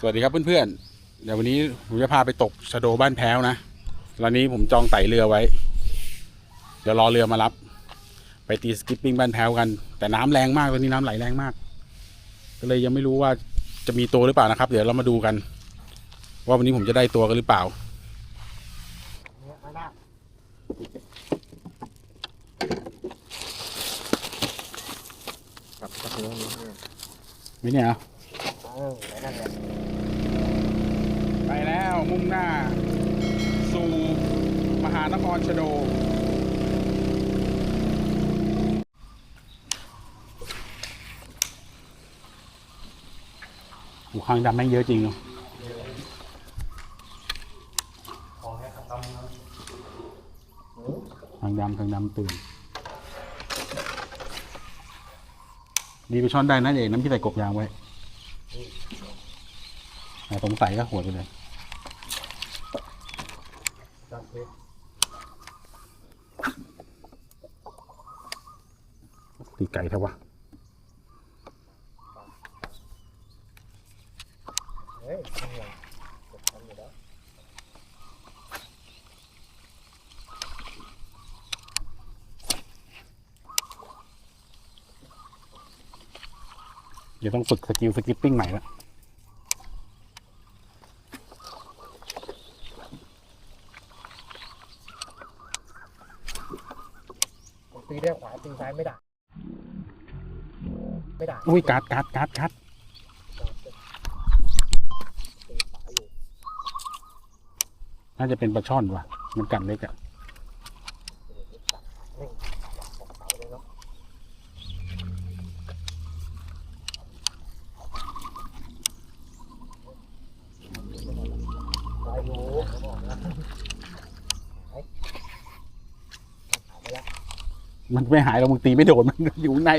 สวัสดีครับเพื่อนๆ เดี๋ยววันนี้ผมจะพาไปตกชะโดบ้านแพ้วนะตอนนี้ผมจองไต่เรือไว้ เดี๋ยวรอเรือมารับ ไปตีสกิปปิ้งบ้านแพ้วกัน แต่น้ำแรงมากตอนนี้น้ำไหลแรงมาก ก็เลยยังไม่รู้ว่าจะมีตัวหรือเปล่านะครับ เดี๋ยวเรามาดูกัน ว่าวันนี้ผมจะได้ตัวกันหรือเปล่าไม่เนี่ยเหรอเอ และไปแล้วมุ่งหน้า สู่มหานครชโด หูคางดำแม่งเยอะจริงเนาะของแค่ทำนะคางดำคางดำตื่น ดีไปช้อนได้นะเอกน้ำที่ใส่กบยางไว้สงสัยก็หัวไปเลย จับเลย ตีไก่เถอะวะเฮ้ยเดี๋ยวต้องฝึกสกิลสกิปปิ้งใหม่ละ ผมตีได้ขวาตีซ้ายไม่ได้ ไม่ได้ อุ้ยกาดกาดกาดกาดน่าจะเป็นปลาช่อนว่ะ มันกัดเล็กอะนี่ของเสาเลยเนได้อยู่เขาบอกนะไอ้หายแล้วมันไม่หายเรามึงตีไม่โดนมันอยู่ใน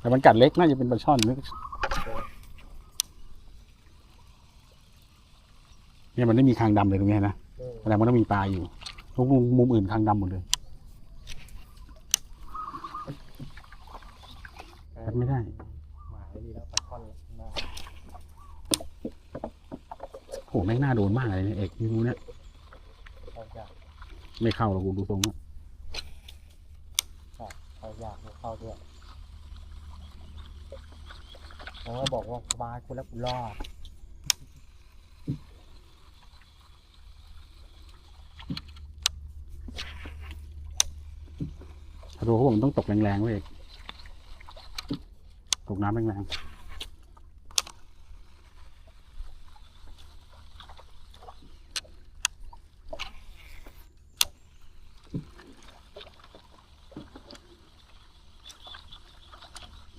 แต่มันกัดเล็กน่าจะเป็นปลาช่อนเนี่ยมันไม่มีคางดำเลยตรงนี้นะแสดงว่าต้องมีปลาอยู่ทุกมุมมุมอื่นคางดำหมดเลยกัดไม่ได้หมายดีแล้วปลาช่อนมาโอ้แม่งน่าโดนมากเลยเนี่ยเอกนี่รู้เนี่ยไม่เข้าหรอกกูดูทรงอะเข้ายากไม่เข้าด้วย ผมก็บอกว่าสบายคุณแล้วคุณรอดดูเขาบอกมันต้องตกแรงๆเว้ยเอกตกน้ำแรงๆ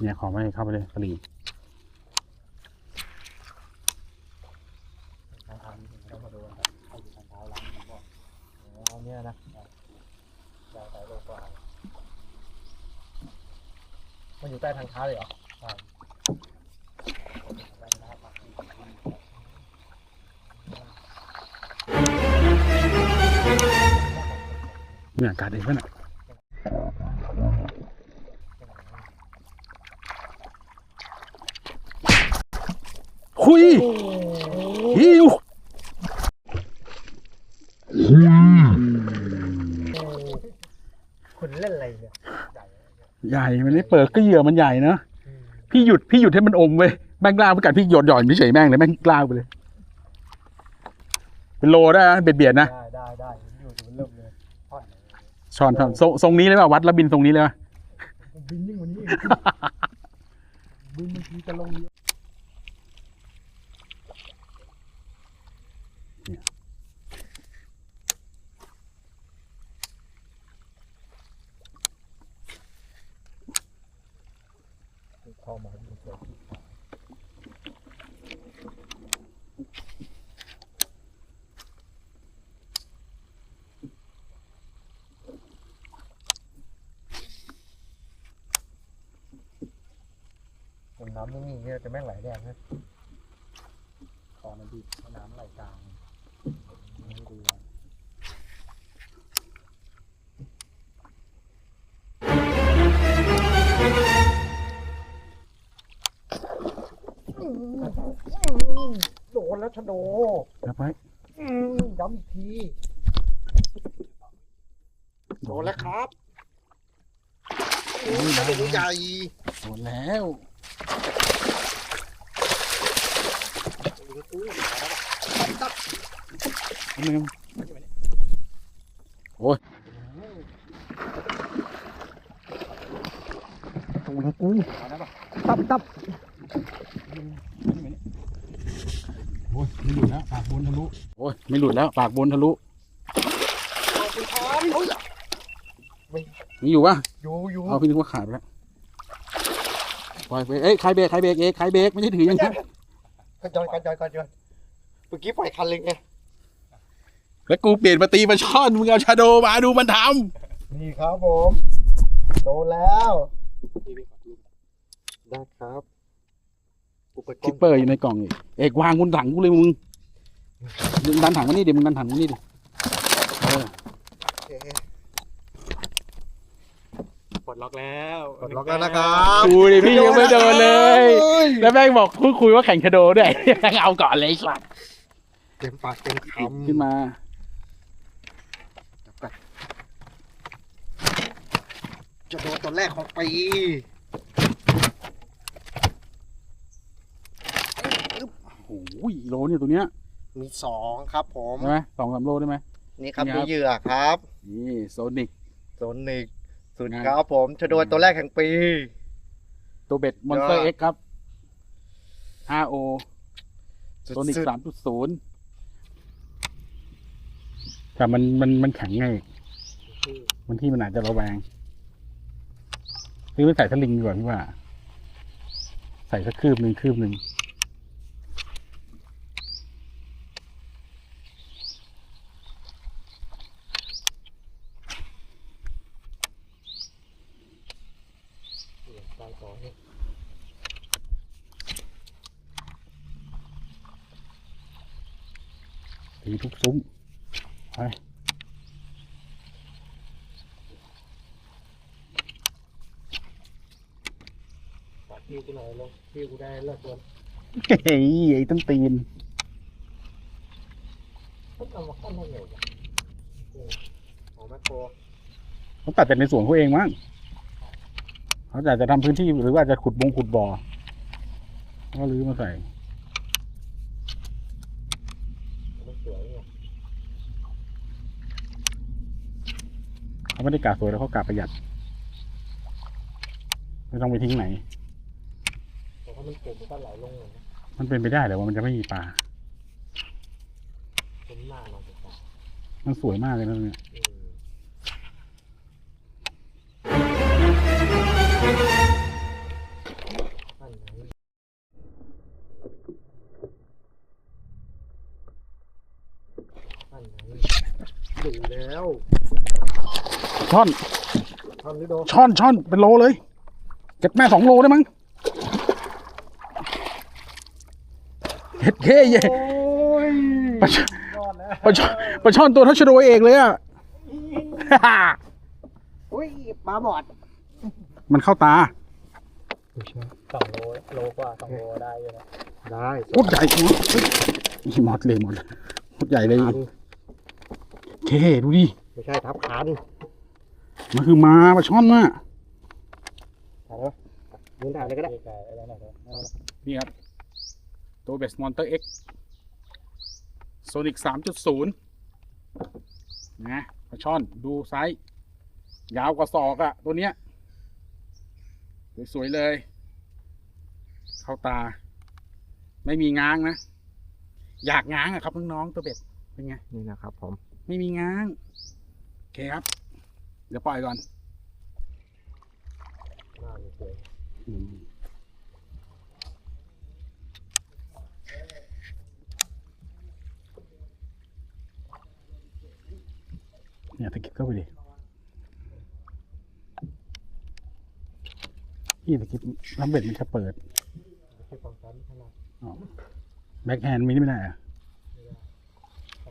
เนี่ยขอไม่เข้าไปเลยสลิงทางทางนี้เรามาดูกันครับเข้าอยู่ทางเท้าหลังผมบอกเอาเนี่ยนะใช่ใส่โลกว่า มันอยู่ใต้ทางเท้าเลยเหรอใช่ใต้เท้าปะเนี่ยกัดเองปะเนี่ยหุยหิว คุณเล่นอะไรเนี่ยใหญ่ ใหญ่มันไม่เปิดก็เหยื่อมันใหญ่เนอะอืมพี่หยุดพี่หยุดให้มันอมเว้ยแม่งกล้าไปกัดพี่หยดหย่อนไม่เฉยแม่งเลยแม่งกล้าไปเลย เป็นโลได้นะเบียดเบียดๆนะได้ได้ได้อยู่ถึงเริ่มเลยทอดเลยช้อนช้อนทรงทรงนี้เลยป่ะวัดแล้วบินทรงนี้เลยป่ะบินยิ่งกว่านี้อีกบินบางทีจะลงเยอะเข้ามาดูเสร็จ น้ำนิ่งๆเนี่ยจะแม่งไหลแรงนะตอนนั้นดิน้ำไหลกลาง ชะโดจับไว้อืมย้ำอีกที โดนแล้วครับโอ้ยตัวใหญ่โดนแล้วตับนิดนึงโอ้ยโดนแล้วกูตับตับ โอ้ย ไม่หลุดแล้วปากบนทะลุโอ้ยไม่หลุดแล้วปากบนทะลุขอบคุณครับโอ้ยมีอยู่ปะอยู่อยู่เอาพี่นึกว่าขาดไปแล้วปล่อยไปเอ้ยใครเบรกใครเบรกเอกใครเบรกไม่ใช่ถืออย่างนี้กระจอยกระจอยกระจอยเมื่อกี้ปล่อยคันเลยไงแล้วกูเปลี่ยนมาตีมาช่อนมึงเอาชาโดมาดูมันทนี่ครับผมโดนแล้วได้ครับอุปำก คิรปณ์เปอร์อยู่ในกล่องอีกเอกวางบนถังกูเลยมึงมึงดันถังมานี่ดิมึงดันถังมานี่ดิเออโอเคปลดล็อกแล้วกดล็อกแล้วนะครับกูดิพี่ยังไม่โดนเลย แล้วแม่งบอกคุยคุยว่าแข่งชาโดด้วยแม่งเอาก่อนเลยไอ้สัสเต็มปากเต็มคำขึ้นมาจะโดนตัวแรกของปี โอ้โหโลเนี่ยตัวเนี้ยมีสองครับผมใช่ไหมสองสามโลได้ไหม นี่ครับนี่คดูรับเหยื่อครับนี่โซนิก โซนิกสุดงานครับผมจะโดนตัวแรกแห่งปี ตัวเบ็ดมอนสเตอร์ยอด เอ็กครับ 5O โซนิกสุดสามจุดศูนย์แต่มันมันมันแข็งไงบางที่มันอาจจะระแวงซื้อไปใส่สลิงดีกว่าพี่ว่า ใส่สักคืบหนึ่งคืบหนึ่ง ตอนสองนี่ ตีทุกซุ้มไปปัดพี่กูหน่อยลงพี่กูได้เลิกโดนเฮ้ยไอ้ต้นตีนเขาทำมาขั้นได้ไงวะโอ้โหแม่โครเขาตัดแต่ในสวนเขาเองมั้งเขาอาจจะทำพื้นที่หรือว่าจะขุดบงขุดบ่อก็รื้อมาใส่ มันสวยไง เขาไม่ได้กะสวยแล้วเขากะประหยัด ไม่ต้องไปทิ้งไหนแต่ถ้ามันเก่งมันก็ไหลลงเลยนะมันเป็นไปได้เหรอว่ามันจะไม่มีปลาเป็นหน้าหนองตามันสวยมากเลยนะเนี่ยอืมนั่นไงนั่นไงดูแล้วช่อนทำนี่โดช่อนช่อนเป็นโลเลย เก็บแม่สองโลได้มั้งเฮ็ดเค้เย่โอ้ยปลาช่อนยอดแล้วปลาช่อนปลาช่อนตัวทัชโดเอกเลยอะ อุ้ยปลาบอดมันเข้าตาสองโลโลกว่าสองโลได้อยู่นะได้โคตรใหญ่หมดเฮ้ยนี่หมดเลยหมดโคตรใหญ่เลยคัน เคดูดิ ไม่ใช่ทับคันมันคือมาปลาช่อนน่ะถ่ายแล้วยืนถ่ายเลยก็ได้ไกลๆอะไรหน่อยครับนี่ครับ ตัวเบสมอนเตอร์เอ็กโซนิกสามจุดศูนย์นะปลาช่อนดูไซส์ยาวกว่าศอกอะตัวเนี้ย สวย ๆ เลย เข้าตา ไม่มีง้างนะ อยากง้างอะครับน้องๆตัวเบ็ด เป็นไง นี่นะครับผม ไม่มีง้างโอเคครับ เดี๋ยวปล่อยก่อนหน้ามันสวยอืมเนี่ยตะกิบเข้าไปดิพี่ตะกิบน้ำเบ็ดมันจะเปิดไม่ใช่ความสั้นขนาดแบ็คแฮนด์มีนี่ไม่ได้เหรอะแต่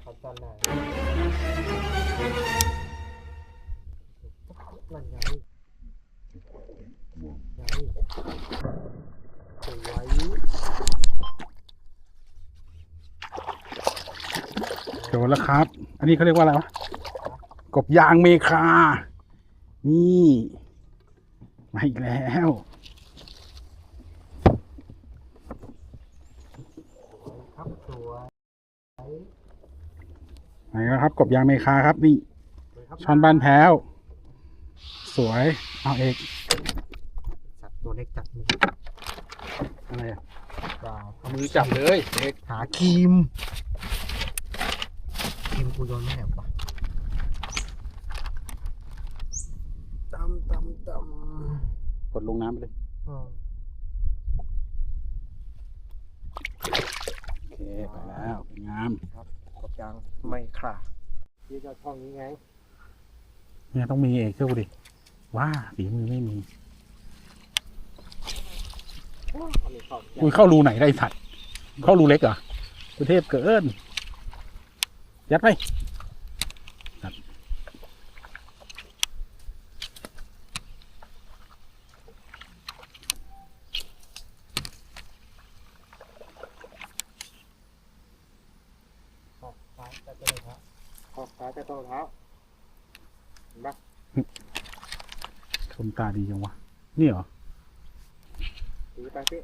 คจำได้มันยังยังสวยเดี๋ยวแล้วครับ อันนี้เขาเรียกว่าอะไรวะ กบยางเมคา นี่ มาอีกแล้วครับสวย มาอีกแล้วครับ กบยางเมคาครับนี่สวยครับช้อนบ้านแพ้ว สวย เอาเอกสัตว์ตัวเล็กจัดมืออะไรอะเปล่าเอามือจับเลยเอกหาครีมครีมกูโยนไม่แหบวะตำตำตกดลงน้ำไปเลยำอืมโอเคไปแล้วเป็นงามกบ ยางไม่ค่ะยี่จะช่องนี้ไง เนี่ยต้องมีเอกเชื่อกูดิว้าฝีมือไม่มีเอามีเข้าอุ้ยเข้ารูไหนได้สัตว์เข้ารูเล็กเหรอประเทพเกินยัดไป ออกซ้ายแต่ต้นเท้าออกซ้ายแต่ต้นเท้าเห็นปะ ชมตา ดีจังวะ นี่เหรอตีไปพี่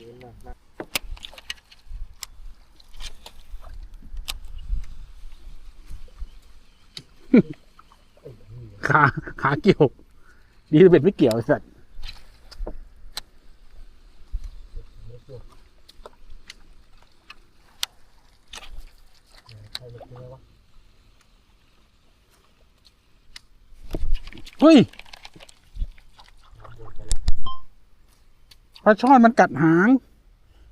ยืนมานะขาขาเกี่ยว ดีที่เบ็ดไม่เกี่ยวไอ้สัตว์ ใครจะกินแล้ววะ เฮ้ยปลาช่อนมันกัดหาง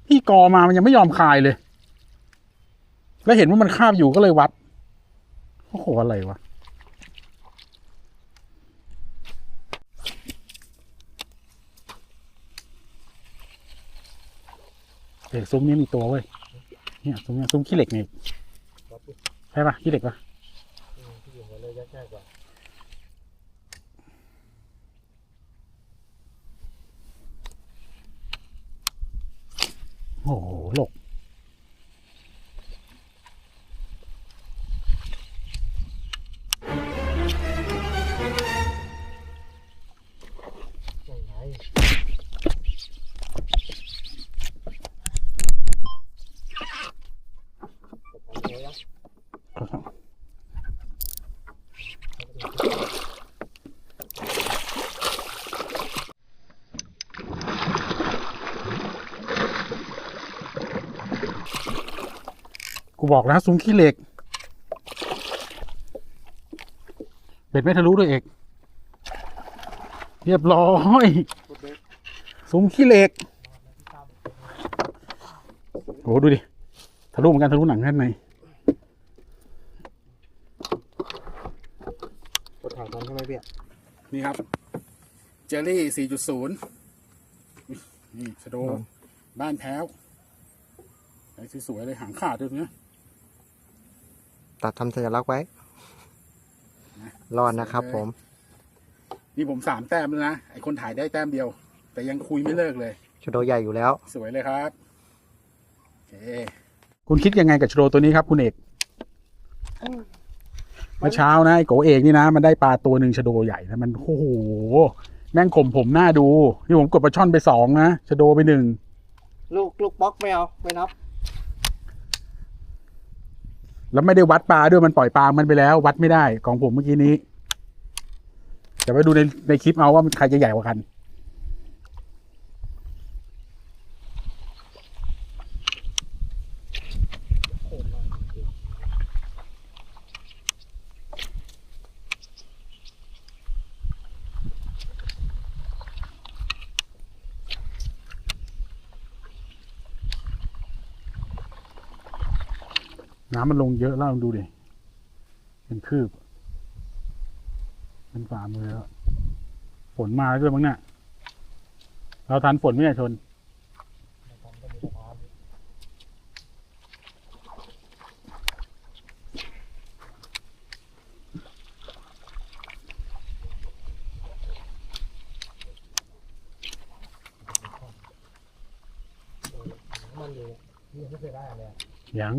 ที่กอมามันยังไม่ยอมคายเลย แล้วเห็นว่ามันคาบอยู่ก็เลยวัดโอ้โหอะไรวะเอกซุ้มนี้มีตัวเว้ยเนี่ยซุ้มเนี่ยซุ้มขี้เหล็กเนี่ยวัดดิใช่ปะขี้เหล็กปะ ที่อยู่หัวเลยยัดง่ายกว่า โอ้ บอกแล้วซุ้มขี้เหล็ก เบ็ดไม่ทะลุด้วยเอกเรียบร้อยกดเบรกซุ้มขี้เหล็กโอ้ดูดิทะลุเหมือนกันทะลุหนังด้านในกดถ่ายทันใช่ไหมพี่นี่ครับ เจอรี่ 4.0 นี่สโดบ้านแพ้วไอ้สวยๆเลยหางขาดด้วยเนี่ย ตัดทำสัญลักษณ์ไว้ รอดนะครับผม นี่ผมสามแต้มแล้วนะ ไอคนถ่ายได้แต้มเดียว แต่ยังคุยไม่เลิกเลยชโดใหญ่อยู่แล้ว สวยเลยครับโอเคคุณคิดยังไงกับชโดตัวนี้ครับคุณเอกเมื่อเช้านะไอโกเอกนี่นะ มันได้ปลาตัวหนึ่งชโดใหญ่นะมันโอ้โหแม่งข่มผมหน้าดู นี่ผมกดปลาช่อนไปสองนะชโดไปหนึ่งลูกลูกบล็อกไม่เอาไม่นับ แล้วไม่ได้วัดปลาด้วยมันปล่อยปลา มันไปแล้ว วัดไม่ได้ของผมเมื่อกี้นี้เดี๋ยวไปดูในในคลิปเอาว่ามันใครจะใหญ่กว่ากัน น้ำมันลงเยอะแล้วดูดิ เป็นคืบ เป็นฝ่ามือแล้วฝนมาแล้วด้วยมั้งเนี่ยเราทันฝนไม่ได้ชนยัง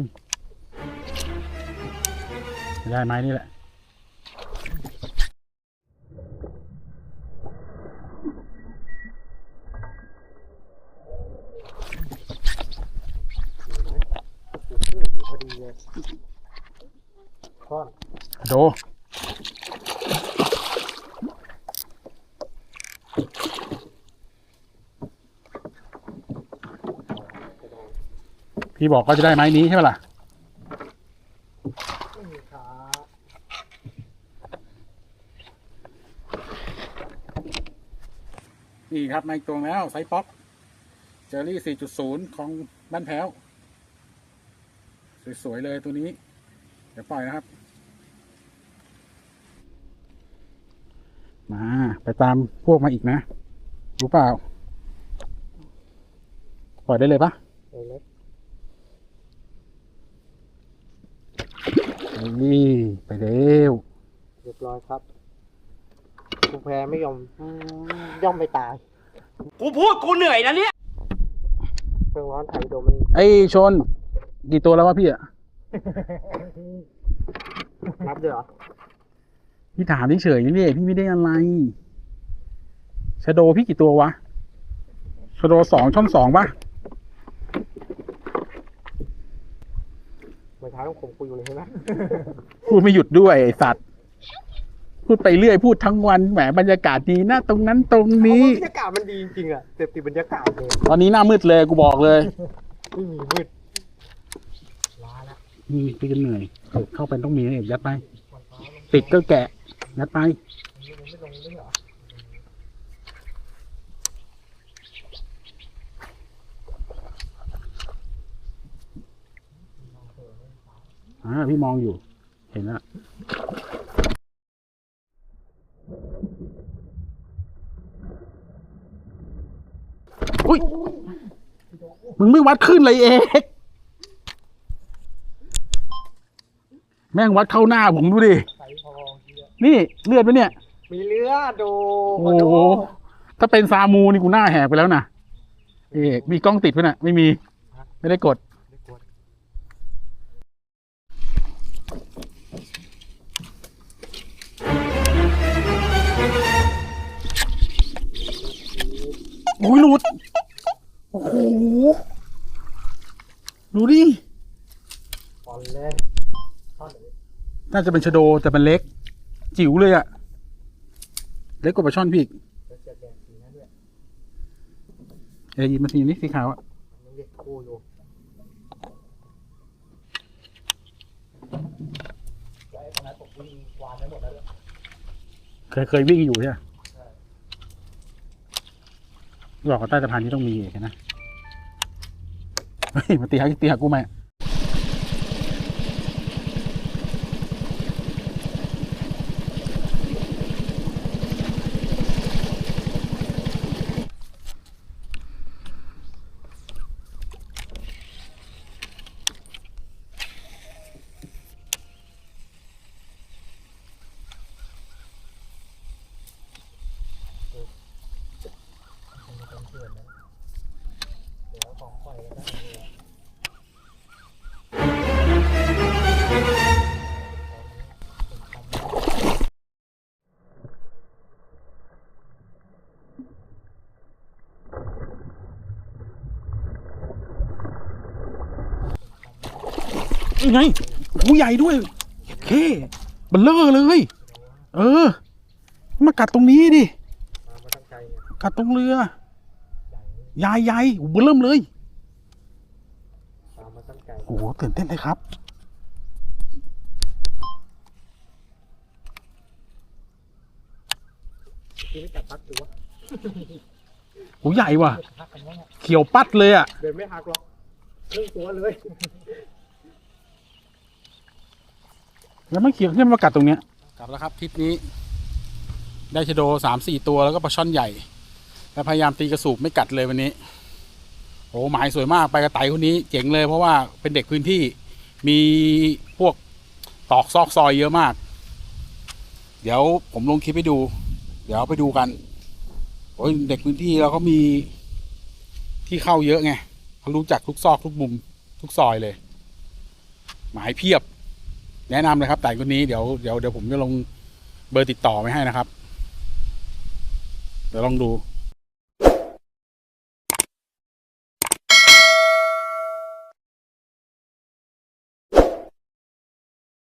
ได้ไหมนี่แหละอยู่อยู่พอดีเลยก้อนโด พี่บอกก็จะได้ไม้นี้ใช่ไหมล่ะ ไม่มีขา นี่ ครับมาอีกตัวแล้วไซป๊อกเจอรี่ 4.0 ของบ้านแพ้ว สวย ๆ เลยตัวนี้ เดี๋ยวปล่อยนะครับ มา ไปตามพวกมาอีกนะ รู้เปล่า ปล่อยได้เลยปะเอเล็กนี่ไปเร็ว เรียบร้อยครับกูแพ้ไม่ยอมอืมย่อมไม่ตาย กูพูดกูเหนื่อยนะเนี่ยเครื่องร้อนไถโดมมันไอ้ชน กี่ตัวแล้ววะพี่อะนับด้วยเหรอพี่ถามเฉยๆนี่พี่ไม่ได้อะไรชโดพี่กี่ตัววะชโดสองช่องสองปะเมื่อเช้าต้องข่มกูอยู่เลยใช่ไหมพูดไม่หยุดด้วยไอสัตว์ พูดไปเรื่อยพูดทั้งวันแหมบรรยากาศดีนะตรงนั้นตรงนี้บรรยากาศมันดีจริงๆอะเสพติดบรรยากาศเลยตอนนี้หน้ามืดเลยกูบอกเลยไม่มีมืดล้าละนี่พี่ก็เหนื่อยเออเข้าไปต้องมีเนี่ยยัดไป ติดก็แกะยัดไป มันไม่ลงไม่เหรออ่าพี่มองอยู่ เห็นแล้ว อุ้ยมึงไม่วัดขึ้นเลยเอกแม่งวัดเข้าหน้าผมดูดิ ใส่ทองเหี้ยนี่เลือดไหมเนี่ย มีเลือดโดโอ้โห ถ้าเป็นซามูนี่กูหน้าแหกไปแล้วนะเอกมีกล้องติดไหมน่ะ ไม่มี ไม่ได้กดไม่กลัวโอ้ยหลุด โอ้โหดูดิปอนเลยท่อนเลยน่าจะเป็นชะโดแต่มันเล็ก จิ๋วเลยอะเล็กกว่าปลาช่อนพี่อีกเดี๋ยวเจ็บแดงสีนั้นสีนี้สีขาวอะมันเล็กโคโยเคยเคยวิ่งอยู่ใช่ไหมบอกว่าใต้สะพานนี้ต้องมีเอกนะ ฮ้ยมาตีหาตีหากูไหมยังไงหูใหญ่ด้วยเคเบลเลอร์เลย เออ มากัดตรงนี้ดิมามาตั้งใจเนี่ยกัดตรงเรือ ใหญ่ใหญ่ใหญ่โอ้โหเบลเริ่มเลยตามมาตั้งใจโอ้โหตื่นเต้นเลยครับที่ไม่จับพักดูวะโอ้ใหญ่ว่ะพักกันว่าเขียวปัดเลยอะ เดินไม่หักหรอกครึ่งตัวเลย แล้วไม่เขียวที่มากัดตรงเนี้ยกลับแล้วครับทริปนี้ ได้ชะโดสามสี่ตัวแล้วก็ปลาช่อนใหญ่ แล้วพยายามตีกระสูบไม่กัดเลยวันนี้โอ้หมายสวยมากไปกระไตคนนี้เจ๋งเลยเพราะว่าเป็นเด็กพื้นที่มีพวกตอกซอกซอยเยอะมาก เดี๋ยวผมลงคลิปให้ดู เดี๋ยวไปดูกันโอ้ยเด็กพื้นที่เราก็มีที่เข้าเยอะไงเขารู้จักทุกซอกทุกมุมทุกซอยเลย หมายเพียบ แนะนำเลยครับไต่คนนี้เดี๋ยวเดี๋ยวเดี๋ยวผมจะลงเบอร์ติดต่อไว้ให้นะครับ เดี๋ยวลองดู